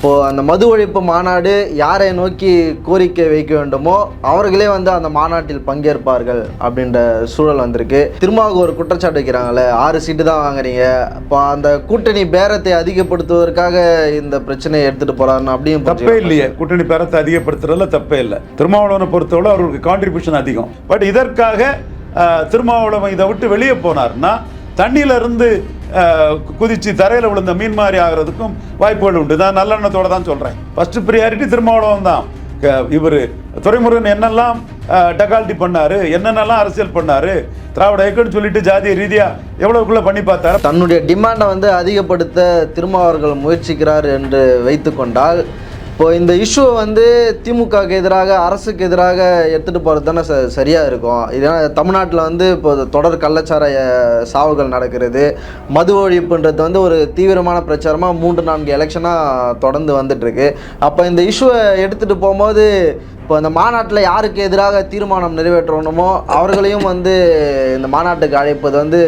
இப்போது அந்த மது ஒழிப்பு மாநாடு யாரை நோக்கி கோரிக்கை வைக்க வேண்டுமோ அவர்களே வந்து அந்த மாநாட்டில் பங்கேற்பார்கள் அப்படின்ற சூழல் வந்திருக்கு. திரும்ப ஒரு குற்றச்சாட்டு வைக்கிறாங்களே ஆறு சீட்டு தான் வாங்குறீங்க. இப்போ அந்த கூட்டணி பேரத்தை அதிகப்படுத்துவதற்காக இந்த பிரச்சனையை எடுத்துகிட்டு போகிறாருன்னு அப்படியும் தப்பே இல்லையே. கூட்டணி பேரத்தை அதிகப்படுத்துறதுல தப்பே இல்லை. திருமாவளவனை பொறுத்தவரை அவருக்கு கான்ட்ரிபியூஷன் அதிகம். பட் இதற்காக திருமாவளவன் இதை விட்டு வெளியே போனார்னா தண்ணியில இருந்து தரையில் விழுந்த மீன் மாதிரி ஆகிறதுக்கும் வாய்ப்புகள் உண்டு. நான் நல்லெண்ணத்தோட தான் சொல்கிறேன் ஃபஸ்ட்டு ப்ரியாரிட்டி திருமாவளவன் தான். இவர் துரைமுருகன் என்னெல்லாம் டகால்ட்டி பண்ணாரு என்னென்னலாம் அரசியல் பண்ணாரு திராவிட இயக்கம்னு சொல்லிட்டு ஜாதிய ரீதியாக எவ்வளோக்குள்ளே பண்ணி பார்த்தார். தன்னுடைய டிமாண்டை வந்து அதிகப்படுத்த திருமாவர்கள் அவர்கள் முயற்சிக்கிறார் என்று வைத்துக்கொண்டால் இப்போ இந்த இஷ்யூவை வந்து திமுகவுக்கு எதிராக அரசுக்கு எதிராக எடுத்துகிட்டு போகிறது தானே ச சரியாக இருக்கும். இதே தமிழ்நாட்டில் வந்து இப்போ தொடர் கள்ளச்சார சாவுகள் நடக்கிறது. மது ஒழிப்புன்றது வந்து ஒரு தீவிரமான பிரச்சாரமாக மூன்று நான்கு எலெக்ஷனாக தொடர்ந்து வந்துட்டுருக்கு அப்போ இந்த இஷ்யூவை எடுத்துகிட்டு போகும்போது இப்போ இந்த மாநாட்டில் யாருக்கு எதிராக தீர்மானம் நிறைவேற்றணுமோ அவர்களையும் வந்து இந்த மாநாட்டுக்கு அழைப்பது வந்து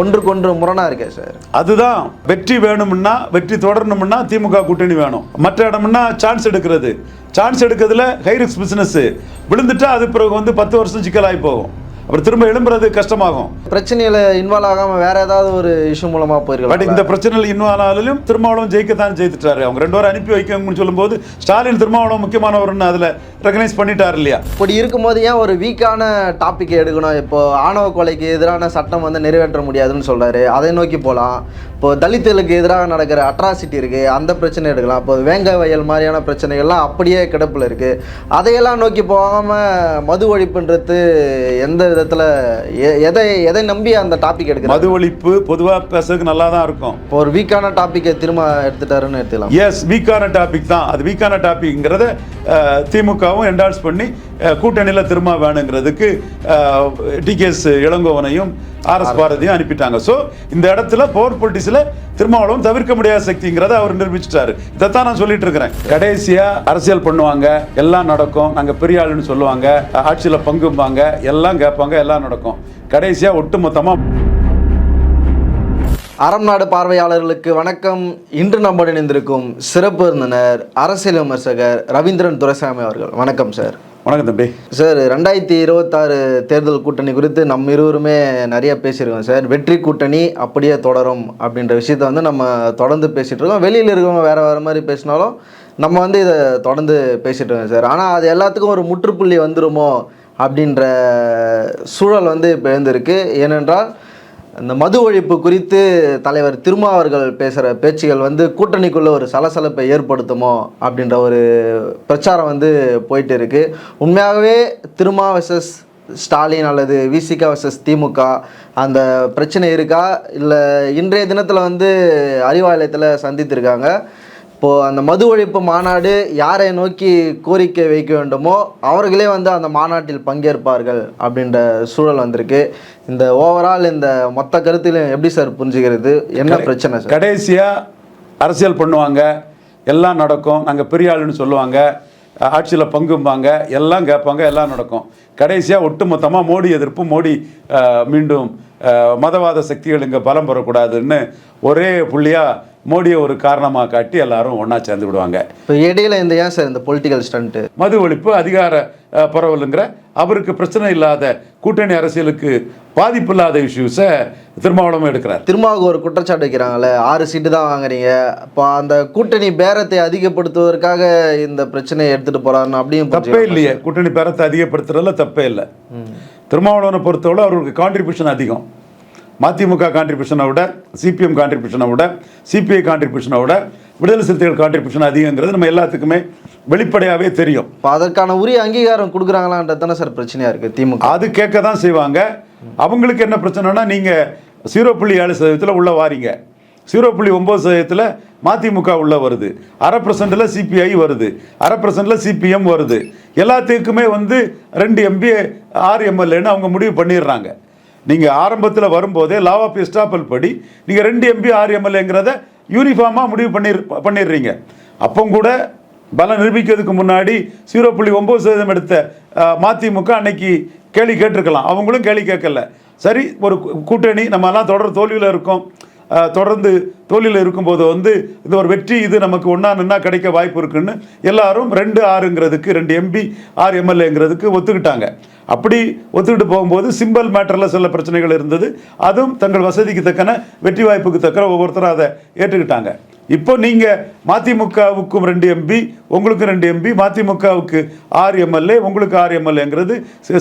ஒன்றுக்கொன்று முரணாக இருக்கே சார். அதுதான். வெற்றி வேணும்னா வெற்றி தொடரணும்னா திமுக கூட்டணி வேணும். மற்ற இடம்னா சான்ஸ் எடுக்கிறது. சான்ஸ் எடுக்கிறதுல ஹைரிக்ஸ் பிஸ்னஸ்ஸு விழுந்துட்டா அது பிறகு வந்து பத்து வருஷம் சிக்கலாகி போகும். அப்புறம் திரும்ப எழும்புறது கஷ்டமாகும். பிரச்சனையில் இன்வால்வ் ஆகாமல் வேற ஏதாவது ஒரு இஷ்யூ மூலமாக பட் போயிருக்கலாம் இந்த பிரச்சனையில் இன்னும் ஆனாலும் திருமாவளவன் ஜெயிக்கத்தான் ஜெயித்துட்டாரு. அவங்க ரெண்டு பேரும் அனுப்பி வைக்கணும்னு சொல்லும்போது ஸ்டாலின் திருமாவளவன் முக்கியமானவர்னு அதில் ரெகனைஸ் பண்ணிட்டார் இல்லையா? இப்படி இருக்கும்போது ஏன் ஒரு வீக்கான டாபிக் எடுக்கணும்? இப்போ ஆணவ கொலைக்கு எதிரான சட்டம் வந்து நிறைவேற்ற முடியாதுன்னு சொல்றாரு. அதை நோக்கி போகலாம் இப்போ தலித்துகளுக்கு எதிராக நடக்கிற அட்ராசிட்டி இருக்கு. அந்த பிரச்சனை எடுக்கலாம். இப்போ வேங்க வயல் மாதிரியான பிரச்சனைகள்லாம் அப்படியே கிடப்பில் இருக்கு. அதையெல்லாம் நோக்கி போகாமல் மது ஒழிப்புன்றது எந்த விதத்தில் எதை எதை நம்பி அந்த டாபிக் எடுக்கிறது மது ஒழிப்பு பொதுவாக பேசுறதுக்கு நல்லா தான் இருக்கும். இப்போ ஒரு வீக்கான டாப்பிக்கை திரும்ப எடுத்துட்டாருன்னு எடுத்துக்கலாம். எஸ் வீக்கான டாபிக் தான். அது வீக்கான டாபிக்ங்கிறத திமுகவும் என்டால்ஸ் பண்ணி கூட்டணியில் திரும்ப வேணுங்கிறதுக்கு டிகேஎஸ் இளங்கோவனையும் ஆர்எஸ் பாரதியும் அனுப்பிட்டாங்க. ஸோ இந்த இடத்துல பவர் பொலிட்டிக்ஸில் திருமாவளவும் தவிர்க்க முடியாத சக்திங்கிறத அவர் நிரூபிச்சிட்டாரு. இதைத்தான் நான் சொல்லிட்டு இருக்கிறேன். கடைசியாக அரசியல் பண்ணுவாங்க எல்லாம் நடக்கும் நாங்கள் பெரிய ஆளுன்னு சொல்லுவாங்க ஆட்சியில் பங்கும்பாங்க எல்லாம் கேட்பாங்க எல்லாம் நடக்கும். கடைசியாக ஒட்டுமொத்தமாக அறம் நாடு பார்வையாளர்களுக்கு வணக்கம். இன்று நம்ம இணைந்திருக்கும் சிறப்பு விருந்தினர் அரசியல் விமர்சகர் ரவீந்திரன் துரைசாமி அவர்கள். வணக்கம் சார். வணக்கம் தம்பி. சார் ரெண்டாயிரத்தி இருபத்தாறு தேர்தல் கூட்டணி குறித்து நம்ம இருவருமே நிறைய பேசியிருக்கோம் சார். வெற்றி கூட்டணி அப்படியே தொடரும் அப்படின்ற விஷயத்த வந்து நம்ம தொடர்ந்து பேசிகிட்டு இருக்கோம். வெளியில் இருக்கவங்க வேறு வேறு மாதிரி பேசினாலும் நம்ம வந்து இதை தொடர்ந்து பேசிகிட்டு இருக்கோம் சார். ஆனால் அது எல்லாத்துக்கும் ஒரு முற்றுப்புள்ளி வந்துருமோ அப்படின்ற சூழல் வந்து இப்போ எழுந்திருக்கு. ஏனென்றால் இந்த மது ஒழிப்பு குறித்து தலைவர் திருமா அவர்கள் பேசுகிற பேச்சுகள் வந்து கூட்டணிக்குள்ளே ஒரு சலசலப்பை ஏற்படுத்துமோ அப்படின்ற ஒரு பிரச்சாரம் வந்து போயிட்டு இருக்குது உண்மையாகவே திருமா வெசஸ் ஸ்டாலின் அல்லது விசிகா வெர்சஸ் திமுக அந்த பிரச்சனை இருக்கா? இல்லை இன்றைய தினத்தில் வந்து அறிவாலயத்தில் சந்தித்திருக்காங்க. இப்போது அந்த மது ஒழிப்பு மாநாடு யாரை நோக்கி கோரிக்கை வைக்க வேண்டுமோ அவர்களே வந்து அந்த மாநாட்டில் பங்கேற்பார்கள் அப்படின்ற சூழல் வந்திருக்கு. இந்த ஓவரால் இந்த மொத்த கருத்திலும் எப்படி சார் புரிஞ்சுக்கிறது? என்ன பிரச்சனை சார் கடைசியா அரசியல் பண்ணுவாங்க எல்லாம் நடக்கும் நாங்க பெரிய ஆளுன்னு சொல்லுவாங்க ஆட்சியில் பங்கும்பாங்க எல்லாம் கேட்பாங்க எல்லாம் நடக்கும். கடைசியாக ஒட்டுமொத்தமாக மோடி எதிர்ப்பு மோடி மீண்டும் மதவாத சக்திகள் இங்கே பலம் பெறக்கூடாதுன்னு ஒரே புள்ளியாக மோடியை ஒரு காரணமாக காட்டி எல்லாரும் ஒன்றா சேர்ந்து விடுவாங்க. இப்போ இடையில இந்த ஏன் சார் இந்த பொலிட்டிக்கல் ஸ்டண்ட்டு மது ஒழிப்பு அதிகார பரவலுங்கிற அவருக்கு பிரச்சனை இல்லாத கூட்டணி அரசியலுக்கு பாதிப்பு இல்லாத இஷ்யூஸை திருமாவளவன் எடுக்கிறார். திருமாவுக்கு ஒரு குற்றச்சாட்டு வைக்கிறாங்களே ஆறு சீட்டு தான் வாங்குறீங்க. இப்போ அந்த கூட்டணி பேரத்தை அதிகப்படுத்துவதற்காக இந்த பிரச்சனையை எடுத்துகிட்டு போகிறாருன்னு அப்படியும் தப்பே. இல்லையே கூட்டணி பேரத்தை அதிகப்படுத்துறதுல தப்பே இல்லை. திருமாவளவனை பொறுத்தவரை அவருக்கு கான்ட்ரிபியூஷன் அதிகம். மதிமுக கான்ட்ரிபியூஷனை விட சிபிஎம் கான்ட்ரிபியூஷனை விட சிபிஐ கான்ட்ரிபியூஷனை விட விடுதலை சிறுத்தைகள் கான்ட்ரிபியூஷன் அதிகங்கிறது நம்ம எல்லாத்துக்குமே வெளிப்படையாகவே தெரியும். இப்போ அதற்கான உரிய அங்கீகாரம் கொடுக்குறாங்களான்றது தானே சார் பிரச்சனையாக இருக்குது திமுக. அது கேட்க தான் செய்வாங்க. அவங்களுக்கு என்ன பிரச்சனைனா நீங்கள் ஜீரோ புள்ளி ஏழு சதவீதத்தில் உள்ள வாரீங்க. ஜீரோ புள்ளி ஒம்பது சதவீதத்தில் மதிமுக உள்ள வருது. அரை பர்சன்டில் சிபிஐ வருது. அரை பர்சன்டில் சிபிஎம் வருது. எல்லாத்துக்குமே வந்து ரெண்டு எம்பி ஆறு எம்எல்ஏன்னு அவங்க முடிவு பண்ணிடுறாங்க. நீங்கள் ஆரம்பத்தில் வரும்போதே லா ஆஃப் எஸ்டாப்பல் படி நீங்கள் ரெண்டு எம்பி ஆறு எம்எல்ஏங்கிறத யூனிஃபார்மாக முடிவு பண்ணி பண்ணிடுறீங்க அப்போ கூட பலம் நிரூபிக்கிறதுக்கு முன்னாடி ஜீரோ புள்ளி ஒம்பது சதவீதம் எடுத்த மதிமுக அன்னைக்கு கேள்வி கேட்டிருக்கலாம். அவங்களும் கேள்வி கேட்கல. சரி ஒரு கூட்டணி நம்மலாம் தொடர் தோல்வியில் இருக்கோம். தொடர்ந்து தொழிலில் இருக்கும்போது வந்து இந்த ஒரு வெற்றி இது நமக்கு ஒன்றா நின்னா கிடைக்க வாய்ப்பு இருக்குன்னு எல்லாரும் ரெண்டு ஆறுங்கிறதுக்கு ரெண்டு எம்பி ஆறு எம்எல்ஏங்கிறதுக்கு ஒத்துக்கிட்டாங்க. அப்படி ஒத்துக்கிட்டு போகும்போது சிம்பிள் மேட்டரில் சில பிரச்சனைகள் இருந்தது. அதுவும் தங்கள் வசதிக்கு தக்கன வெற்றி வாய்ப்புக்கு தக்கன ஒவ்வொருத்தரும் அதை ஏற்றுக்கிட்டாங்க. இப்போ நீங்கள் மதிமுகவுக்கும் ரெண்டு எம்பி உங்களுக்கும் ரெண்டு எம்பி மதிமுகவுக்கு ஆறு எம்எல்ஏ உங்களுக்கு ஆறு எம்எல்ஏங்கிறது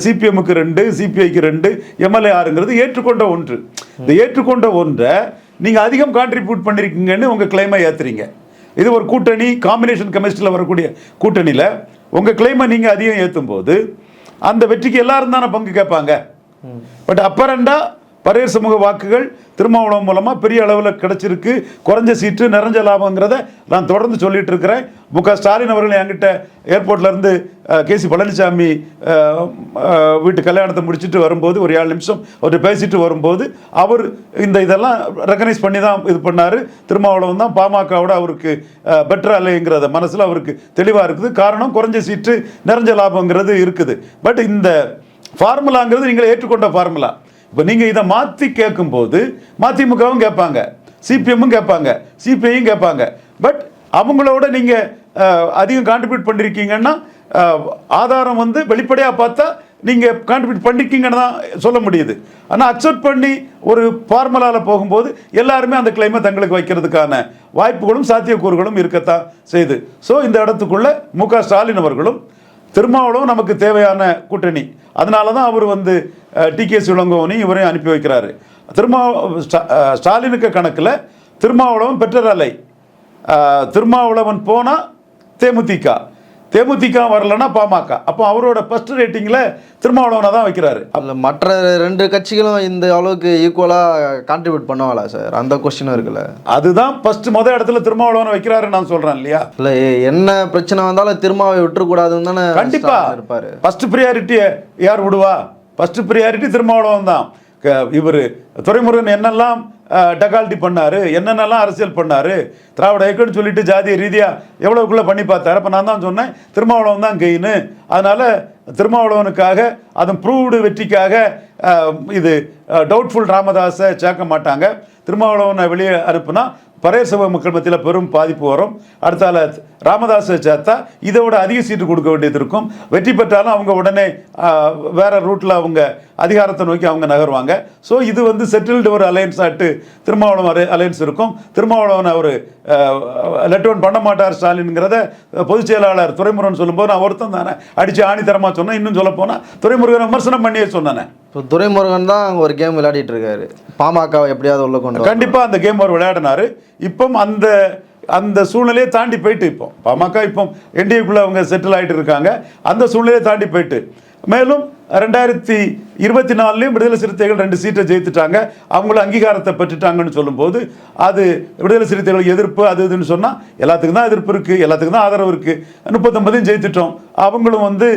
சிபிஎம்முக்கு ரெண்டு சிபிஐக்கு ரெண்டு எம்எல்ஏ ஆறுங்கிறது ஏற்றுக்கொண்ட ஒன்று. இந்த ஏற்றுக்கொண்ட ஒன்றை நீங்கள் அதிகம் கான்ட்ரிபியூட் பண்ணியிருக்கீங்கன்னு உங்கள் கிளைமை ஏற்றுறீங்க இது ஒரு கூட்டணி காம்பினேஷன் கெமிஸ்ட்ரியில் வரக்கூடிய கூட்டணியில் உங்கள் கிளைமை நீங்கள் அதிகம் ஏற்றும் போது அந்த வெற்றிக்கு எல்லாரும் தானே பங்கு கேட்பாங்க. பட் அப்பரண்டா பரையர் சமூக வாக்குகள் திருமாவளவன் மூலமாக பெரிய அளவில் கிடச்சிருக்கு. குறைஞ்ச சீட்டு நிறைஞ்ச லாபங்கிறத நான் தொடர்ந்து சொல்லிட்டு இருக்கிறேன். மு க ஸ்டாலின் அவர்கள் என்கிட்ட ஏர்போர்ட்லேருந்து கே சி பழனிசாமி வீட்டு கல்யாணத்தை முடிச்சுட்டு வரும்போது ஒரு ஏழு நிமிஷம் அவர் பேசிட்டு வரும்போது அவர் இந்த இதெல்லாம் ரெக்கனைஸ் பண்ணி தான் இது பண்ணார். திருமாவளவன் தான் பாமகவோட அவருக்கு பெட்டர் அலைங்கிறத மனசில் அவருக்கு தெளிவாக இருக்குது. காரணம் குறைஞ்ச சீட்டு நிறைஞ்ச லாபங்கிறது இருக்குது. பட் இந்த ஃபார்முலாங்கிறது நீங்கள் ஏற்றுக்கொண்ட ஃபார்முலா. இப்போ நீங்கள் இதை மாற்றி கேட்கும்போது மதிமுகவும் கேட்பாங்க சிபிஎம்மும் கேட்பாங்க சிபிஐயும் கேட்பாங்க. பட் அவங்களோட நீங்கள் அதிகம் கான்ட்ரிபியூட் பண்ணியிருக்கீங்கன்னா ஆதாரம் வந்து வெளிப்படையாக பார்த்தா நீங்கள் கான்ட்ரிபியூட் பண்ணிருக்கீங்கன்னு தான் சொல்ல முடியுது. ஆனால் அக்செப்ட் பண்ணி ஒரு ஃபார்முலாவில் போகும்போது எல்லாருமே அந்த கிளைமை தங்களுக்கு வைக்கிறதுக்கான வாய்ப்புகளும் சாத்தியக்கூறுகளும் இருக்கத்தான் செய்யுது. ஸோ இந்த இடத்துக்குள்ளே மு க ஸ்டாலின் அவர்களும் திருமாவளவும் நமக்கு தேவையான கூட்டணி. அதனால தான் அவர் வந்து டி கே சிவலங்கோவனையும் இவரையும் அனுப்பி வைக்கிறாரு. திருமா ஸ்டாலினுக்கு கணக்கில் திருமாவளவன் பெற்றர் அலை திருமாவளவன் போனால் தேமுதிக. தேமுதிக வரலன்னா பாமக. அப்போ அவரோட ஃபர்ஸ்ட் ரேட்டிங்கில் திருமாவளவனை தான் வைக்கிறாரு. அதில் மற்ற ரெண்டு கட்சிகளும் இந்த அளவுக்கு ஈக்குவலாக கான்ட்ரிபியூட் பண்ணுவாங்களா சார் அந்த கொஸ்டினும் இருக்குல்ல. அதுதான் ஃபர்ஸ்ட் முத இடத்துல திருமாவளவனை வைக்கிறாருன்னு நான் சொல்கிறேன் இல்லையா? இல்லை என்ன பிரச்சனை வந்தாலும் திருமாவை விட்டுறக்கூடாதுன்னு தானே கண்டிப்பா. ஸ்டாலின் இருப்பாரு. ஃபர்ஸ்ட் ப்ரியாரிட்டி யார் விடுவா? ஃபஸ்ட்டு ப்ரியாரிட்டி திருமாவளவன் தான். இவர் துரைமுருகன் என்னெல்லாம் டகால்டி பண்ணாரு என்னென்னலாம் அரசியல் பண்ணாரு திராவிட இயக்கம்னு சொல்லிட்டு ஜாதிய ரீதியாக எவ்வளோக்குள்ளே பண்ணி பார்த்தாரு. அப்போ நான் தான் சொன்னேன் திருமாவளவன் தான் கெயின்னு அதனால் திருமாவளவனுக்காக அதன் ப்ரூவ்டு வெற்றிக்காக இது டவுட்ஃபுல் ராமதாஸை சேர்க்க மாட்டாங்க. திருமாவளவனை வெளியே அனுப்புனா பரையர் சபை மக்கள் மத்தியில் பெரும் பாதிப்பு வரும். அடுத்தால ராமதாஸை சேர்த்தா இதை விட அதிக சீட்டு கொடுக்க வேண்டியது இருக்கும். வெற்றி பெற்றாலும் அவங்க உடனே வேற ரூட்டில் அவங்க அதிகாரத்தை நோக்கி அவங்க நகருவாங்க. ஸோ இது வந்து செட்டில்டு ஒரு அலையன்ஸ் ஆட்டு திருமாவளவன் அலையன்ஸ் இருக்கும். திருமாவளவன் அவர் லெட்டவன் பண்ண மாட்டார் ஸ்டாலின்ங்கிறத பொதுச் செயலாளர் துரைமுருகன் சொல்லும்போது நான் ஒருத்தன் தானே. அடித்து ஆணித்தரமாக சொன்னேன். இன்னும் சொல்ல போனால் துரைமுருகன் விமர்சனம் பண்ணியே சொன்னேன். இப்போ துரைமுருகன் தான் ஒரு கேம் விளையாடிட்டு இருக்காரு. பாமகவை எப்படியாவது உள்ள கொண்டு வரணும். கண்டிப்பா அந்த கேம் அவர் விளையாடினாரு. இப்போ அந்த அந்த சூழ்நிலையை தாண்டி போயிட்டு இப்போ. பாமக இப்போ என்டிஏக்குள்ளே அவங்க செட்டில் ஆகிட்டு இருக்காங்க. அந்த சூழ்நிலையை தாண்டி போயிட்டு. மேலும் ரெண்டாயிரத்தி இருபத்தி நாலுலேயும் விடுதலை சிறுத்தைகள் ரெண்டு சீட்டை ஜெயித்துட்டாங்க. அவங்களும் அங்கீகாரத்தை பெற்றுட்டாங்கன்னு சொல்லும்போது அது விடுதலை சிறுத்தைகள் எதிர்ப்பு அது இதுன்னு சொன்னால் எல்லாத்துக்கும் தான் எதிர்ப்பு இருக்குது எல்லாத்துக்கும் தான் ஆதரவு இருக்குது முப்பத்தொன்பதையும் ஜெயித்துட்டோம். அவங்களும் வந்து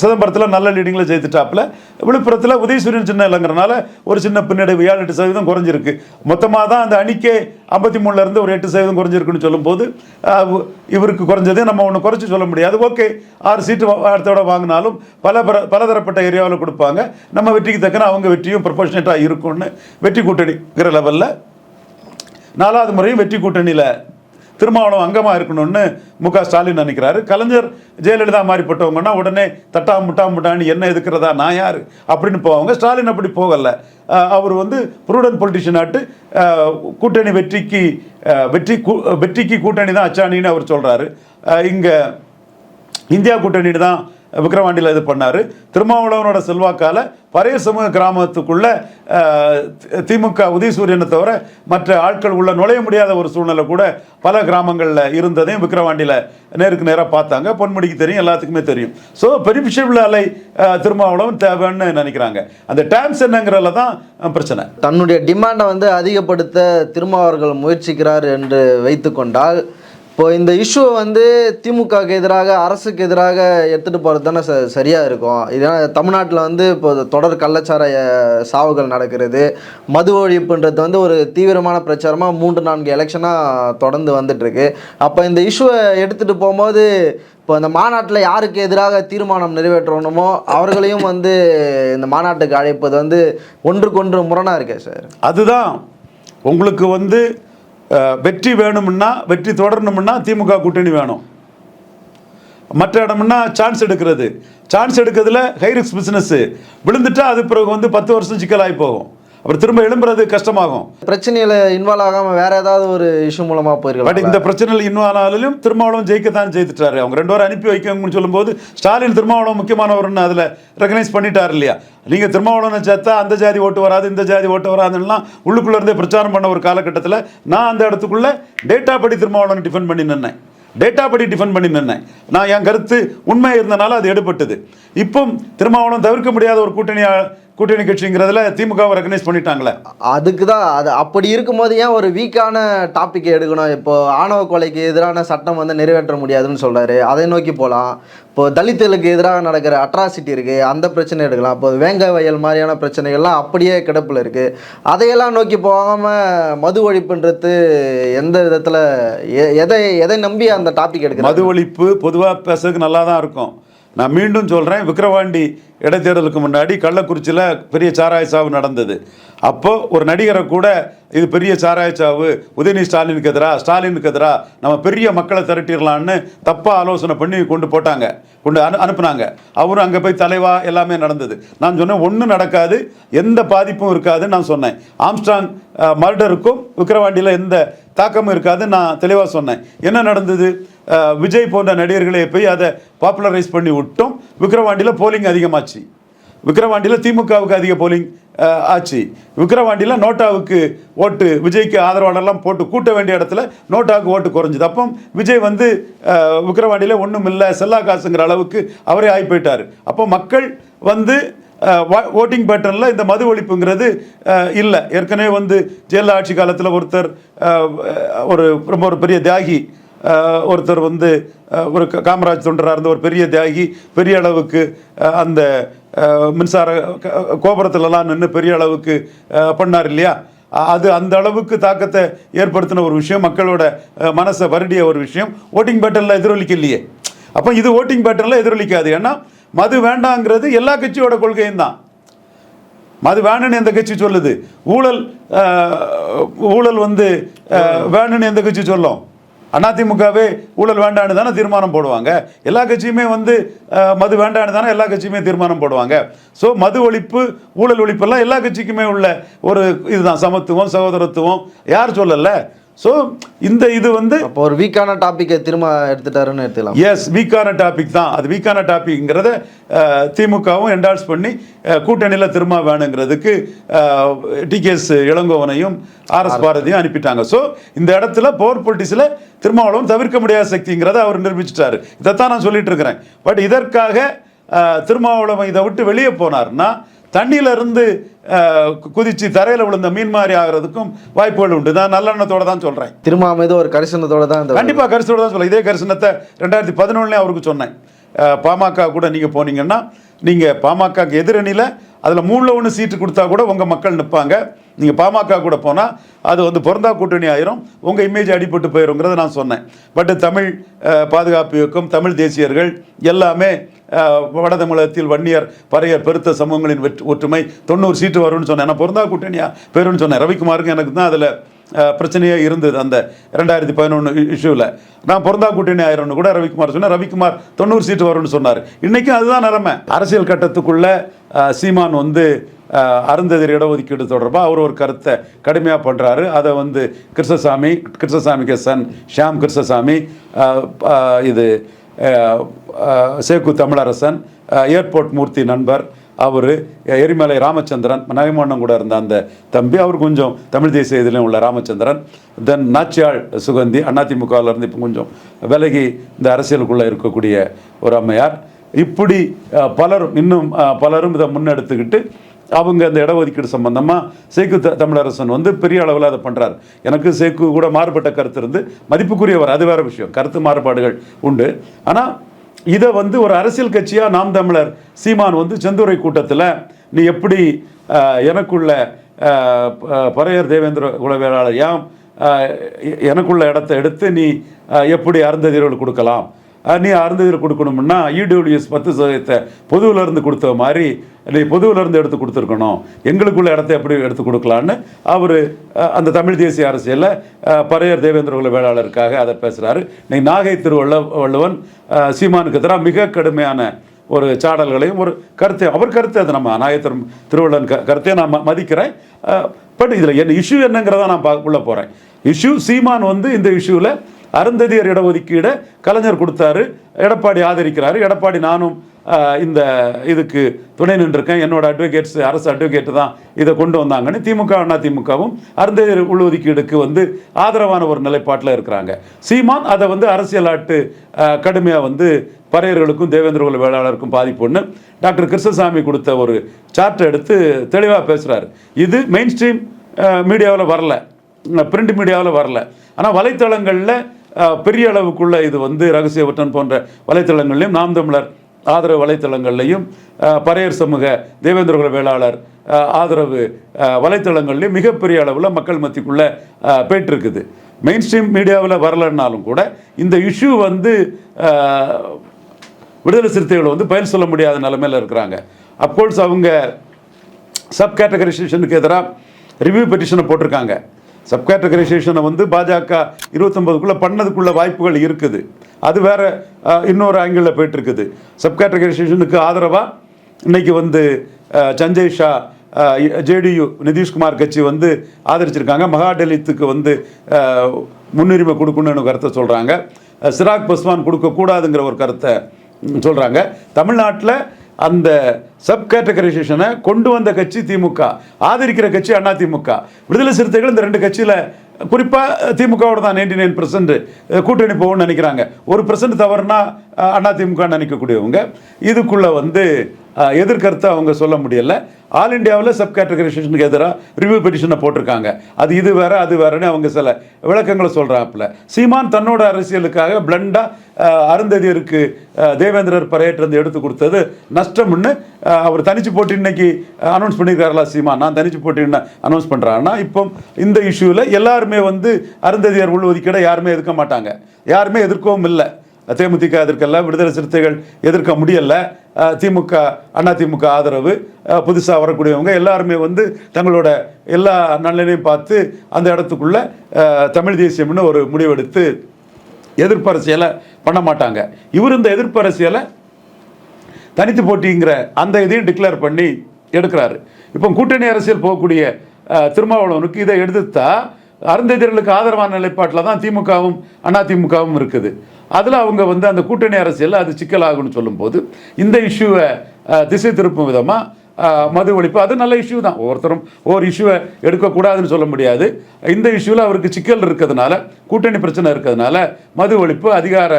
சிதம்பரத்தில் நல்ல லீடிங்கில் ஜெயித்துட்டாப்புல. விழுப்புரத்தில் உதயசூரியன் சின்ன இல்லைங்கிறனால ஒரு சின்ன பின்னடைவு ஏழு எட்டு சதவீதம் குறைஞ்சிருக்கு. மொத்தமாக தான் அந்த அணிக்கே ஐம்பத்தி மூணுலேருந்து ஒரு எட்டு சதவீதம் குறைஞ்சிருக்குன்னு சொல்லும்போது இவருக்கு குறைஞ்சதே நம்ம ஒன்று குறைச்சி சொல்ல முடியாது. ஓகே ஆறு சீட்டு வா- அடுத்தோட வாங்கினாலும் பல பர பலதரப்பட்ட ஏரியாவில் கொடுப்பாங்க. நம்ம வெற்றிக்கு தக்கன அவங்க வெற்றியும் ப்ரொபோஷனேட்டாக இருக்கும்னு வெற்றி கூட்டணிங்கிற லெவலில் நாலாவது முறையும் வெற்றி கூட்டணியில் திருமாவளம் அங்கமாக இருக்கணும்னு மு க ஸ்டாலின் நினைக்கிறாரு. கலைஞர் ஜெயலலிதா மாதிரிப்பட்டவங்கன்னா உடனே தட்டா முட்டா முட்டான்னு என்ன எதுக்குறதா நான் யார் அப்படின்னு போவாங்க. ஸ்டாலின் அப்படி போகலை. அவர் வந்து ப்ரூடன் பொலிட்டிஷியன் ஆட்டு கூட்டணி வெற்றிக்கு வெற்றி வெற்றிக்கு கூட்டணி தான் அச்சாணின்னு அவர் சொல்கிறாரு இங்கே இந்தியா கூட்டணி தான் விக்ரவாண்டியில் இது பண்ணார். திருமாவளவனோட செல்வாக்கால பரைய சமூக கிராமத்துக்குள்ள தி- திமுக உதயசூரியனை தவிர மற்ற ஆட்கள் உள்ள நுழைய முடியாத ஒரு சூழ்நிலை கூட பல கிராமங்களில் இருந்ததையும் விக்ரவாண்டியில் நேருக்கு நேராக பார்த்தாங்க. பொன்முடிக்கு தெரியும் எல்லாத்துக்குமே தெரியும். ஸோ பெரிபிஷபிள் அலை திருமாவளவன் தேவைன்னு நினைக்கிறாங்க. அந்த டேம்ஸ் என்னங்கிறதுல தான் பிரச்சனை. தன்னுடைய டிமாண்டை வந்து அதிகப்படுத்த திருமாவர்கள் முயற்சிக்கிறார் என்று வைத்துக்கொண்டால் இப்போ இந்த இஷ்யூவை வந்து திமுகவுக்கு எதிராக அரசுக்கு எதிராக எடுத்துகிட்டு போகிறது தானே ச சரியாக இருக்கும். இதனால் தமிழ்நாட்டில் வந்து இப்போ தொடர் கள்ளச்சார சாவுகள் நடக்கிறது. மது ஒழிப்புன்றது வந்து ஒரு தீவிரமான பிரச்சாரமாக மூன்று நான்கு எலெக்ஷனாக தொடர்ந்து வந்துட்டுருக்கு. அப்போ இந்த இஷ்யூவை எடுத்துகிட்டு போகும்போது இப்போ இந்த மாநாட்டில் யாருக்கு எதிராக தீர்மானம் நிறைவேற்றணுமோ அவர்களையும் வந்து இந்த மாநாட்டுக்கு அழைப்பது வந்து ஒன்றுக்கொன்று முரணாக இருக்கே சார். அதுதான். உங்களுக்கு வந்து வெற்றி வேணும்னா வெற்றி தொடரணும்னா திமுக கூட்டணி வேணும். மற்ற இடம்னா சான்ஸ் எடுக்கிறது. சான்ஸ் எடுக்கிறதுல ஹைரிக்ஸ் பிஸ்னஸ்ஸு பிஸ்னஸ் விழுந்துட்டா அது பிறகு வந்து பத்து வருஷம் சிக்கலாகி போகும். அப்புறம் திரும்ப எழும்புறது கஷ்டமாகும். பிரச்சனையில இன்வால்வ் ஆகாம வேற ஏதாவது ஒரு இஷ்யூ மூலமா பட் போயிருக்கலாம் இந்த பிரச்சனையில் இன்னும் ஆனாலும் திருமாவளவன் ஜெயிக்கத்தான் ஜெயித்துட்டாரு அவங்க ரெண்டு பேரும் அனுப்பி வைக்கணும்னு சொல்லும்போது ஸ்டாலின் திருமாவளவன் முக்கியமானவர்னு அதில் ரெகனைஸ் பண்ணிட்டார் இல்லையா? நீங்கள் திருமாவளவனை சேர்த்தா அந்த ஜாதி ஓட்டு வராது இந்த ஜாதி ஓட்டு வராதுன்னெலாம் உள்ளுக்குள்ளே இருந்தே பிரச்சாரம் பண்ண ஒரு காலகட்டத்தில் நான் அந்த இடத்துக்குள்ள டேட்டா படி திருமாவளவன் டிஃபெண்ட் பண்ணி நின்னேன். டேட்டா படி டிஃபெண்ட் பண்ணி நின்னேன். நான் என் கருத்து உண்மை இருந்தனால அது எடுபட்டது. இப்போ திருமாவளவன் தவிர்க்க முடியாத ஒரு கூட்டணியா கூட்டணி கட்சிங்கிறதுல திமுகவை ரெகனைஸ் பண்ணிட்டாங்களே. அதுக்கு தான் அது அப்படி இருக்கும்போது ஏன் ஒரு வீக்கான டாபிக் எடுக்கணும்? இப்போ ஆணவ கொலைக்கு எதிரான சட்டம் வந்து நிறைவேற்ற முடியாதுன்னு சொல்றாரு. அதை நோக்கி போகலாம் இப்போ தலித்துகளுக்கு எதிராக நடக்கிற அட்ராசிட்டி இருக்கு. அந்த பிரச்சனை எடுக்கலாம். இப்போ வேங்க வயல் மாதிரியான பிரச்சனைகள்லாம் அப்படியே கிடப்பில் இருக்கு. அதையெல்லாம் நோக்கி போகாம மது ஒழிப்புன்றது எந்த விதத்துல எ- எதை எதை நம்பி அந்த டாபிக் எடுக்கிறது மது ஒழிப்பு பொதுவாக பேசுறதுக்கு நல்லா தான் இருக்கும். நான் மீண்டும் சொல்கிறேன் விக்கிரவாண்டி இடைத்தேர்தலுக்கு முன்னாடி கள்ளக்குறிச்சியில் பெரிய சாராய சாவு நடந்தது. அப்போது ஒரு நடிகரை கூட இது பெரிய சாராய சாவு உதயநிதி ஸ்டாலினுக்கு எதிராக ஸ்டாலினுக்கு எதிராக நம்ம பெரிய மக்களை திரட்டிடலான்னு தப்பாக ஆலோசனை பண்ணி கொண்டு போட்டாங்க கொண்டு அனு அனுப்புனாங்க. அவரும் அங்கே போய் தலைவா எல்லாமே நடந்தது. நான் சொன்னேன் ஒன்றும் நடக்காது எந்த பாதிப்பும் இருக்காதுன்னு நான் சொன்னேன். ஆம்ஸ்டாங் மர்டருக்கும் விக்கிரவாண்டியில் எந்த தாக்கமும் இருக்காது நான் தெளிவாக சொன்னேன். என்ன நடந்தது? விஜய் போன்ற நடிகர்களை போய் அதை பாப்புலரைஸ் பண்ணி விட்டோம். விக்ரவாண்டியில் போலிங் அதிகமாச்சு. விக்ரவாண்டியில் திமுகவுக்கு அதிக போலிங் ஆச்சு. விக்ரவாண்டியில் நோட்டாவுக்கு ஓட்டு விஜய்க்கு ஆதரவாளர்லாம் போட்டு கூட்ட வேண்டிய இடத்துல நோட்டாவுக்கு ஓட்டு குறைஞ்சுது. அப்போ விஜய் வந்து விக்ரவாண்டியில் ஒன்றும் இல்லை செல்லா காசுங்கிற அளவுக்கு அவரே ஆகி போயிட்டார். அப்போ மக்கள் வந்து ஓட்டிங் பேட்டர்னில் இந்த மது ஒழிப்புங்கிறது இல்லை. ஏற்கனவே வந்து ஜெயலலிதா ஆட்சி காலத்தில் ஒருத்தர் ஒரு ரொம்ப ஒரு பெரிய தியாகி ஒருத்தர் வந்து ஒரு க- காமராஜ் தொண்டராக இருந்த ஒரு பெரிய தியாகி பெரிய அளவுக்கு அந்த மின்சார கோபுரத்துலலாம் நின்று பெரிய அளவுக்கு பண்ணார் இல்லையா? அது அந்த அளவுக்கு தாக்கத்தை ஏற்படுத்தின ஒரு விஷயம் மக்களோட மனசை வருடிய ஒரு விஷயம். ஓட்டிங் பேட்டரில் எதிரொலிக்கலையே அப்போ இது ஓட்டிங் பேட்டரில் எதிரொலிக்காது. ஏன்னா மது வேண்டாங்கிறது எல்லா கட்சியோட கொள்கையும் தான். மது வேணும்னு எந்த கட்சி சொல்லுது? ஊழல் ஊழல் வந்து வேணுன்னு வேணும்னு எந்த கட்சி சொல்லும்? அதிமுகவே ஊழல் வேண்டான்னு தானே தீர்மானம் போடுவாங்க. எல்லா கட்சியுமே வந்து மது வேண்டான்னு தானே எல்லா கட்சியுமே தீர்மானம் போடுவாங்க. ஸோ மது ஒழிப்பு ஊழல் ஒழிப்பெல்லாம் எல்லா கட்சிக்குமே உள்ள ஒரு இதுதான். சமத்துவம் சகோதரத்துவம். யார் சொல்லலை? ஸோ இந்த இது வந்து அப்போ ஒரு வீக்கான டாப்பிக்கை திரும்ப எடுத்துட்டாருன்னு எடுத்துக்கலாம். எஸ் வீக்கான டாபிக் தான். அது வீக்கான டாபிக்ங்கிறத திமுகவும் என்டால்ஸ் பண்ணி கூட்டணியில் திரும்ப வேணுங்கிறதுக்கு டிகேஎஸ் இளங்கோவனையும் ஆர்எஸ் பாரதியும் அனுப்பிட்டாங்க. ஸோ இந்த இடத்துல பவர் பொலிட்டிக்ஸில் திருமாவளவன் தவிர்க்க முடியாத சக்திங்கிறத அவர் நிரூபிச்சிட்டாரு. இதைத்தான் நான் சொல்லிட்டு இருக்கிறேன். பட் இதற்காக திருமாவளவன் இதை விட்டு வெளியே போனார்னா தண்ணியில இருந்து அஹ், குதிச்சு தரையில் விழுந்த மீன் மாதிரி ஆகிறதுக்கும் வாய்ப்புகள் உண்டு. நான் நல்லெண்ணத்தோட தான் சொல்கிறேன் திரும்ப மீது ஒரு கரிசனத்தோட தான் இந்த கண்டிப்பா கரிசனோட தான் சொல்ல இதே கரிசனத்தை ரெண்டாயிரத்தி பதினொன்னுலேயே அவருக்கு சொன்னேன். பாமக கூட நீங்க போனீங்கன்னா நீங்க பாமகக்கு எதிரணியில் அதில் மூணில் ஒன்று சீட்டு கொடுத்தா கூட உங்க மக்கள் நிற்பாங்க நீங்க பாமக கூட போனா அது வந்து பொருந்தா கூட்டணி ஆயிரும். உங்க இமேஜ் அடிபட்டு போயிருங்கிறத நான் சொன்னேன். பட் தமிழ் பாதுகாப்பு இயக்கம் தமிழ் தேசியர்கள் எல்லாமே வட தமிழகத்தில் வன்னியர் பறையர் பெருத்த சமூகங்களின் வெற்றி ஒற்றுமை தொண்ணூறு சீட்டு வரும்னு சொன்னேன். நான் பொருந்தா கூட்டணியா? பேருன்னு சொன்னேன். ரவிக்குமாருக்கு எனக்கு தான் அதில் பிரச்சனையாக இருந்தது அந்த ரெண்டாயிரத்தி பதினொன்று இஷ்யூவில் நான் பிறந்தா கூட்டணி ஆயிரம்னு கூட ரவிக்குமார் சொன்னேன். ரவிக்குமார் தொண்ணூறு சீட்டு வரும்னு சொன்னார். இன்றைக்கும் அதுதான் நிலமை. அரசியல் கட்டத்துக்குள்ளே சீமான் வந்து அருந்ததிர் இடஒதுக்கீடு தொடர்பாக அவர் ஒரு கருத்தை கடுமையாக பண்ணுறாரு அதை வந்து கிருஷ்ணசாமி கிருஷ்ணசாமிக்கு கிருஷ்ணன் ஷியாம் கிருஷ்ணசாமி இது சேக்கு தமிழரசன் ஏர்போர்ட் மூர்த்தி நண்பர் அவர் எரிமலை ராமச்சந்திரன் நகைமோகனம் கூட இருந்த அந்த தம்பி அவர் கொஞ்சம் தமிழ் தேசிய இதிலும் உள்ள ராமச்சந்திரன். தென் நாச்சியாள் சுகந்தி அதிமுகவிலேருந்து இப்போ கொஞ்சம் விலகி இந்த அரசியலுக்குள்ளே இருக்கக்கூடிய ஒரு அம்மையார். இப்படி பலரும் இன்னும் பலரும் இதை முன்னெடுத்துக்கிட்டு அவங்க அந்த இடஒதுக்கீடு சம்பந்தமாக சேக்கு த தமிழரசன் வந்து பெரிய அளவில் அதை பண்ணுறாரு எனக்கு சேக்கு கூட மாறுபட்ட கருத்து இருந்து மதிப்புக்குரியவர். அது வேற விஷயம். கருத்து மாறுபாடுகள் உண்டு. ஆனால் இதை வந்து ஒரு அரசியல் கட்சியாக நாம் தமிழர் சீமான் வந்து செந்துறை கூட்டத்தில் நீ எப்படி எனக்குள்ள ப- பறையர் தேவேந்திர குலவேளாளர் எனக்குள்ள இடத்த எடுத்து நீ எப்படி அருந்ததியர்கள் கொடுக்கலாம்? நீ அருந்ததியில் கொடுக்கணும்னா இடபிள்யூஎஸ் பத்து சதவீதத்தை பொதுவில் இருந்து கொடுத்த மாதிரி நீ பொதுவில் இருந்து எடுத்து கொடுத்துருக்கணும். எங்களுக்குள்ள இடத்த எப்படி எடுத்து கொடுக்கலான்னு அவர் அந்த தமிழ் தேசிய அரசியலில் பறையர் தேவேந்திர குல வேளாளருக்காக அதை பேசுகிறாரு இன்னைக்கு நாகை திருவள்ள வள்ளுவன் சீமானுக்கு எதிராக மிக கடுமையான ஒரு சாடல்களையும் ஒரு கருத்தை அவர் கருத்து அது நம்ம நாயத்திரு திருவள்ளன் க கருத்தையும் நான் ம- மதிக்கிறேன். பட் இதில் என்ன இஷ்யூ என்னங்கிறத நான் பா உள்ளே போகிறேன் இஷ்யூ சீமான் வந்து இந்த இஷ்யூவில் அருந்ததியர் இடஒதுக்கீடை கலைஞர் கொடுத்தாரு. எடப்பாடி ஆதரிக்கிறாரு. எடப்பாடி நானும் இந்த இதுக்கு துணை நின்றுருக்கேன். என்னோட அட்வொகேட்ஸ் அரசு அட்வொகேட்டு தான் இதை கொண்டு வந்தாங்கன்னு திமுக அண்ணா திமுகவும் அருந்ததியர் உள்ஒதுக்கீடுக்கு வந்து ஆதரவான ஒரு நிலைப்பாட்டில் இருக்கிறாங்க. சீமான் அதை வந்து அரசியல் ஆட்டு கடுமையாக வந்து பறையர்களுக்கும் தேவேந்திர குல வேளாளருக்கும் பாதிப்புன்னு டாக்டர் கிருஷ்ணசாமி கொடுத்த ஒரு சார்ட்டை எடுத்து தெளிவாக பேசுகிறாரு இது மெயின் ஸ்ட்ரீம் மீடியாவில் வரல. பிரிண்ட் மீடியாவில் வரல. ஆனால் வலைத்தளங்களில் பெரிய அளவுக்குள்ள இது வந்து ரகசிய வட்டன் போன்ற வலைத்தளங்கள்லையும் நாம் தமிழர் ஆதரவு வலைத்தளங்கள்லையும் பறையர் சமூக தேவேந்திர குல வேளாளர் ஆதரவு வலைத்தளங்கள்லையும் மிகப்பெரிய அளவில் மக்கள் மத்திக்குள்ளே போயிட்டுருக்குது மெயின் ஸ்ட்ரீம் மீடியாவில் வரலன்னாலும் கூட இந்த இஷ்யூ வந்து விடுதலை சிறுத்தைகள் வந்து பயில் சொல்ல முடியாத நிலைமையில் இருக்கிறாங்க. அப்கோர்ஸ் அவங்க சப் கேட்டகரைசேஷனுக்கு எதிராக ரிவ்யூ பெட்டிஷனை போட்டிருக்காங்க. சப்கேட்டகரைசேஷனை வந்து பாஜக இருபத்தொம்பதுக்குள்ளே பண்ணதுக்குள்ள வாய்ப்புகள் இருக்குது. அது வேற இன்னொரு ஆங்கிளில் போயிட்டுருக்குது. சப்கேட்டகரைசேஷனுக்கு ஆதரவாக இன்னைக்கு வந்து சஞ்சய் ஷா ஜேடியு நிதிஷ்குமார் கட்சி வந்து ஆதரிச்சிருக்காங்க. மகாடலித்துக்கு வந்து முன்னுரிமை கொடுக்கணும்னு கருத்தை சொல்கிறாங்க சிராக் பஸ்வான் கொடுக்கக்கூடாதுங்கிற ஒரு கருத்தை சொல்கிறாங்க தமிழ்நாட்டில் அந்த சப் கேட்டகரைசேஷனை கொண்டு வந்த கட்சி திமுக. ஆதரிக்கிற கட்சி அண்ணா திமுக. விடுதலை சிறுத்தைகள் இந்த ரெண்டு கட்சியில் குறிப்பாக திமுகவோட தான் நைன்டி நைன் பர்சன்ட் கூட்டணி போகும்னு நினைக்கிறாங்க. ஒரு பர்சன்ட் தவறுனா அண்ணா திமுக நினைக்கக்கூடியவங்க. இதுக்குள்ளே வந்து எதிர்கருத்தை அவங்க சொல்ல முடியல. ஆல் இந்தியாவில் சப் கேட்டகரைசேஷனுக்கு எதிராக ரிவ்யூ பெட்டிஷனை போட்டிருக்காங்க. அது இது வேற அது வேறன்னு அவங்க சில விளக்கங்களை சொல்கிறாப்புல சீமான் தன்னோட அரசியலுக்காக பிளண்டாக அருந்ததியருக்கு தேவேந்திரர் பரையேற்று எடுத்து கொடுத்தது நஷ்டம்னு அவர் தனிச்சு போட்டு இன்னைக்கு அனௌன்ஸ் பண்ணியிருக்காருலா சீமான். நான் தனிச்சு போட்டின்னு அனௌன்ஸ் பண்ணுறாங்கன்னா இப்போ இந்த இஷ்யூவில் எல்லாருமே வந்து அருந்ததியர் உள்ஒதுக்கீடை யாருமே எதிர்க்க மாட்டாங்க. யாருமே எதிர்க்கவும் இல்லை. தேமுதிக எதிர்க்கல விடுதலை சிறுத்தைகள் எதிர்க்க முடியலை. திமுக அண்ணா திமுக ஆதரவு புதுசாக வரக்கூடியவங்க எல்லாருமே வந்து தங்களோட எல்லா நலனையும் பார்த்து அந்த இடத்துக்குள்ள தமிழ் தேசியம்னு ஒரு முடிவெடுத்து எதிர்ப்பு அரசியலை பண்ண மாட்டாங்க. இவர் இந்த எதிர்ப்பு அரசியலை தனித்து போட்டிங்கிற அந்த இதையும் டிக்ளேர் பண்ணி எடுக்கிறாரு. இப்போ கூட்டணி அரசியல் போகக்கூடிய திருமாவளவனுக்கு இதை எடுத்துத்தா அருந்ததியர்களுக்கு ஆதரவான நிலைப்பாட்டில் தான் திமுகவும் அதிமுகவும் இருக்குது. அதில் அவங்க வந்து அந்த கூட்டணி அரசியலில் அது சிக்கலாகும்னு சொல்லும்போது இந்த இஷ்யூவை திசை திருப்பும் விதமாக மது ஒழிப்பு அது நல்ல இஷ்யூ தான். ஒவ்வொருத்தரும் ஒவ்வொரு இஷ்யூவை எடுக்கக்கூடாதுன்னு சொல்ல முடியாது. இந்த இஷ்யூவில் அவருக்கு சிக்கல் இருக்கிறதுனால கூட்டணி பிரச்சனை இருக்கிறதுனால மது ஒழிப்பு அதிகார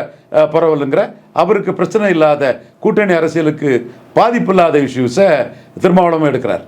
பரவலுங்கிற அவருக்கு பிரச்சனை இல்லாத கூட்டணி அரசியலுக்கு பாதிப்பு இல்லாத இஷ்யூஸை திருமாவளமும் எடுக்கிறார்.